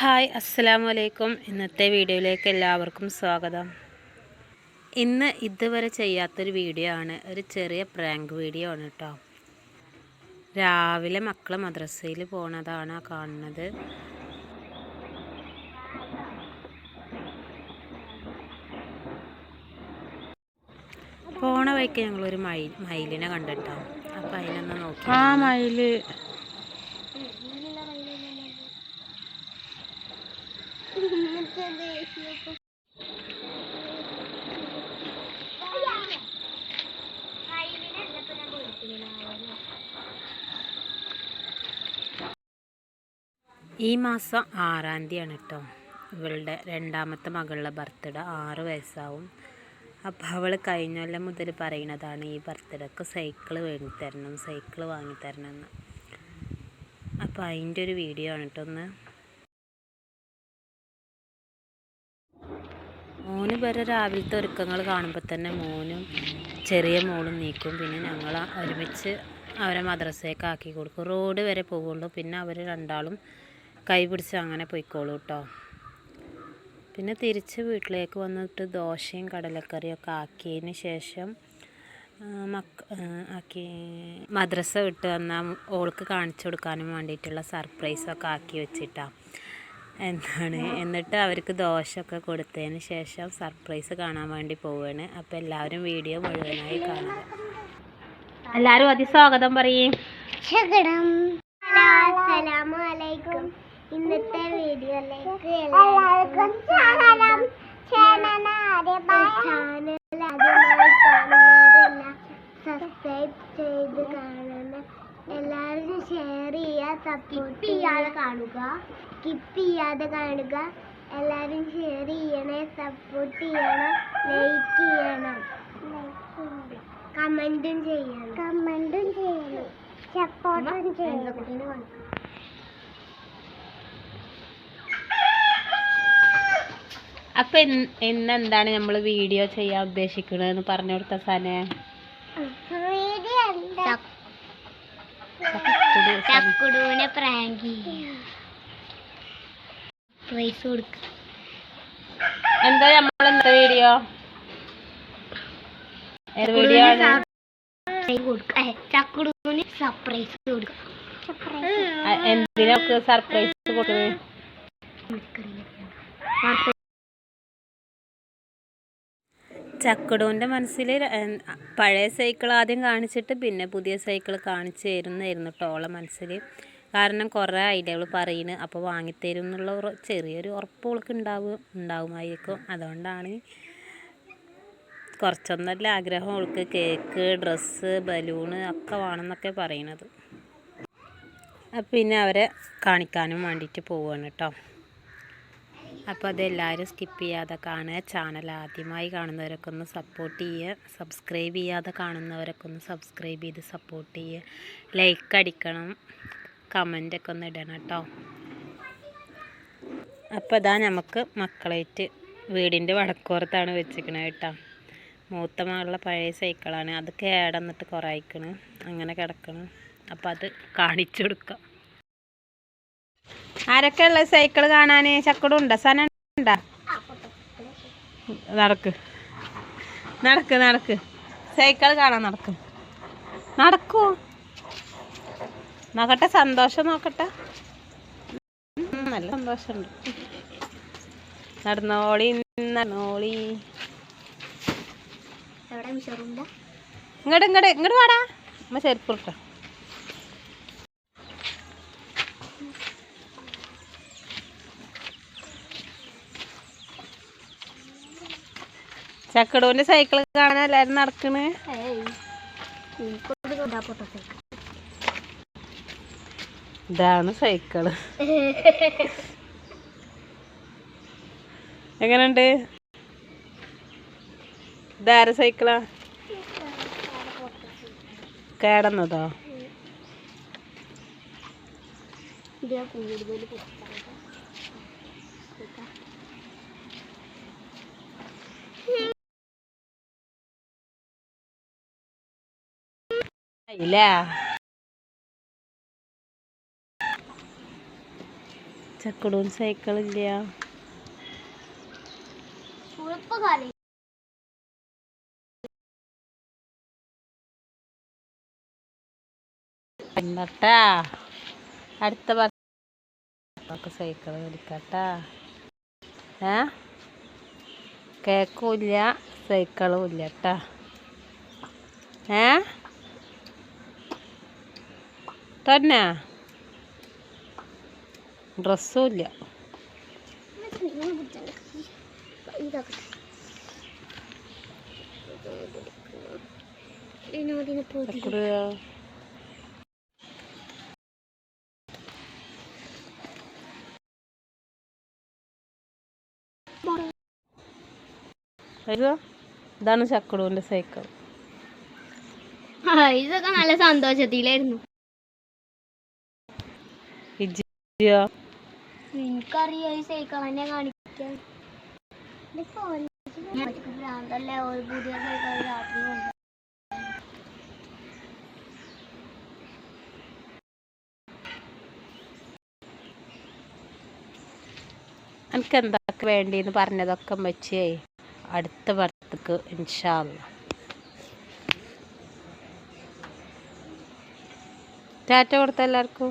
Hi അസ്സലാമു അലൈക്കും ഇന്നത്തെ വീഡിയോയിലേക്ക് എല്ലാവർക്കും സ്വാഗതം. ഇന്ന് ഇതുവരെ ചെയ്യാത്തൊരു വീഡിയോ ആണ്. ഒരു ചെറിയ പ്രാങ്ക് വീഡിയോ ആണ് കേട്ടോ. രാവിലെ മക്കൾ മദ്രസയിൽ പോണതാണ് കാണുന്നത്. പോണ വഴിക്ക് ഞങ്ങളൊരു മയിൽ മയിലിനെ കണ്ടിട്ടോ അപ്പം അതിനൊന്ന് നോക്കി. ആ മയിൽ ഈ മാസം ആറാം തീയതിയാണ് കേട്ടോ. ഇവളുടെ രണ്ടാമത്തെ മകളുടെ ബർത്ത്ഡേ. ആറ് വയസ്സാവും. അപ്പോൾ അവൾ കഴിഞ്ഞ കൊല്ലം മുതൽ പറയുന്നതാണ് ഈ ബർത്ത്ഡേക്ക് സൈക്കിൾ തരണം സൈക്കിൾ വാങ്ങിത്തരണം എന്ന്. അപ്പോൾ അതിന്റെ ഒരു വീഡിയോ ആണ് കേട്ടോ ഒന്ന് മോന് വരെ രാവിലത്തെ ഒരുക്കങ്ങൾ കാണുമ്പോൾ തന്നെ മോനും ചെറിയ മോളും നീക്കും. പിന്നെ ഞങ്ങൾ ഒരുമിച്ച് അവരെ മദ്രസയൊക്കെ ആക്കി കൊടുക്കും. റോഡ് വരെ പോകുള്ളൂ പിന്നെ അവർ രണ്ടാളും കൈ പിടിച്ച് അങ്ങനെ പോയിക്കോളൂ കേട്ടോ പിന്നെ തിരിച്ച് വീട്ടിലേക്ക് വന്നിട്ട് ദോശയും കടലക്കറിയൊക്കെ ആക്കിയതിന് ശേഷം മക്ക ആക്കി മദ്രസ വിട്ട് വന്നാൽ ഓൾക്ക് കാണിച്ചു കൊടുക്കാനും വേണ്ടിയിട്ടുള്ള സർപ്രൈസൊക്കെ ആക്കി വെച്ചിട്ടാണ് എന്താണ്? എന്നിട്ട് അവർക്ക് ദോശയൊക്കെ കൊടുത്തതിന് ശേഷം സർപ്രൈസ് കാണാൻ വേണ്ടി പോവുകയാണ് അപ്പോൾ എല്ലാവരും വീഡിയോ മുഴുവനായി കാണുക എല്ലാവരും അതിസ്വാഗതം പറയും. ഇന്നത്തെ വീഡിയോയിലേക്ക് എല്ലാവർക്കും സ്വാഗതം ചാനൽ ആദ്യമായി കാണുന്നവരെല്ലാം സബ്സ്ക്രൈബ് ചെയ്ത് കാണണം. എല്ലാവരും ഷെയർ ചെയ്യുക സപ്പോർട്ട് ചെയ്യാതെ കാണുക. സ്കിപ്പ് ചെയ്യാതെ കാണുക. എല്ലാവരും ഷെയർ ചെയ്യണേ സപ്പോർട്ട് ചെയ്യണം ലൈക്ക് ചെയ്യണം. കമന്റും ചെയ്യണം. കമന്റും ചെയ്യണം. സപ്പോർട്ടും ചെയ്യണം. അപ്പൊ ഇന്ന് എന്താണ് നമ്മൾ വീഡിയോ ചെയ്യാൻ ഉദ്ദേശിക്കുന്നത് പറഞ്ഞു കൊടുത്ത സനെ? ചക്കുടുവിനെ പ്രാങ്ക്. പ്രൈസ് കൊടുക്ക. എന്താ നമ്മൾ എന്താ വീഡിയോ ചക്കുടുവിന് സർപ്രൈസ് കൊടുക്ക. എന്തിനൊക്കെ സർപ്രൈസ് കൊടുക്കുന്നത് ചക്കടൂന്റെ മനസ്സിൽ പഴയ സൈക്കിൾ ആദ്യം കാണിച്ചിട്ട് പിന്നെ പുതിയ സൈക്കിൾ കാണിച്ചു തരുന്നായിരുന്നു കേട്ടോ ഓളെ മനസ്സിൽ. കാരണം കുറേ ഐഡിയകൾ പറയുന്നു അപ്പോൾ വാങ്ങിത്തരും എന്നുള്ള ചെറിയൊരു ഉറപ്പ് ഓൾക്ക് ഉണ്ടാവും ഉണ്ടാവുമായിരിക്കും അതുകൊണ്ടാണ് കുറച്ചൊന്നല്ല ആഗ്രഹം ഓൾക്ക് കേക്ക് ഡ്രസ്സ് ബലൂണ് ഒക്കെ വേണമെന്നൊക്കെ പറയണത്. പിന്നെ അവരെ കാണിക്കാനും വേണ്ടിയിട്ട് പോവുകയാണ് കേട്ടോ അപ്പോൾ അതെല്ലാവരും സ്കിപ്പ് ചെയ്യാതെ കാണുക. ചാനൽ ആദ്യമായി കാണുന്നവരൊക്കെ ഒന്ന് സപ്പോർട്ട് ചെയ്യുക. സബ്സ്ക്രൈബ് ചെയ്യാതെ കാണുന്നവരൊക്കെ ഒന്ന് സബ്സ്ക്രൈബ് ചെയ്ത് സപ്പോർട്ട് ചെയ്യുക. ലൈക്ക് അടിക്കണം. കമന്റൊക്കെ ഒന്ന് ഇടണം കേട്ടോ. അപ്പോൾ ഇതാ നമുക്ക് മക്കളായിട്ട് വീടിന്റെ വടക്കോറത്താണ് വെച്ചിരിക്കണത് കേട്ടോ. മൂത്ത മകളുടെ പഴയ സൈക്കിളാണ് അത് കേടന്നിട്ട് കുറേ അയക്കണ് അങ്ങനെ കിടക്കണം. അപ്പോൾ അത് കാണിച്ചു കൊടുക്കാം. ആരൊക്കെ ഉള്ള സൈക്കിൾ കാണാൻ ചക്കടുണ്ടോ സന ഉണ്ടാ? നടക്ക്. നടക്ക് നടക്ക്. സൈക്കിൾ കാണാൻ നടക്ക്. നടക്കൂ. നോക്കട്ടെ സന്തോഷം നോക്കട്ടെ. നല്ല സന്തോഷമുണ്ട്. നടന്നോളി നടന്നോളി. ഇങ്ങോട്ട് ഇങ്ങോട്ട് ഇങ്ങോട്ട് വാടാ. അമ്മ ചെരുപ്പ് ഇട്ടോ ചക്കടൂന്റെ സൈക്കിൾ കാണാൻ എല്ലാരും നടക്കണ്. ഇതാണ് സൈക്കിൾ എങ്ങനുണ്ട് ഇതാര സൈക്കിളാ കേടന്നതോ? കൂടുതൽ ഇല്ല? ചക്കുടൂൻ സൈക്കിളില്ല? എന്നട്ടാ അടുത്ത നമുക്ക് സൈക്കിൾ മേടിക്കട്ടാ ഏ? കേക്കും ഇല്ല സൈക്കിളും ഇല്ല കേട്ടാ ഏ? തന്നെ. ഡ്രസ്സും ഇല്ല. ഇതാണ് ചക്കുടുവിന്റെ സൈക്കിൾ. ഇതൊക്കെ നല്ല സന്തോഷത്തിലായിരുന്നു. എനിക്കറിയാം ഈ സൈക്കിൾ തന്നെ കാണിക്കാൻ. ഭ്രാന്തല്ലേ ഒരു പുതിയ സൈക്കിൾ രാത്രി കൊണ്ട് എനിക്ക് എന്തൊക്കെ വേണ്ടിയെന്ന് പറഞ്ഞതൊക്കെ വെച്ചേ അടുത്ത വർത്തക്ക് ഇൻഷാല്ല ടാറ്റ കൊടുത്ത എല്ലാവർക്കും?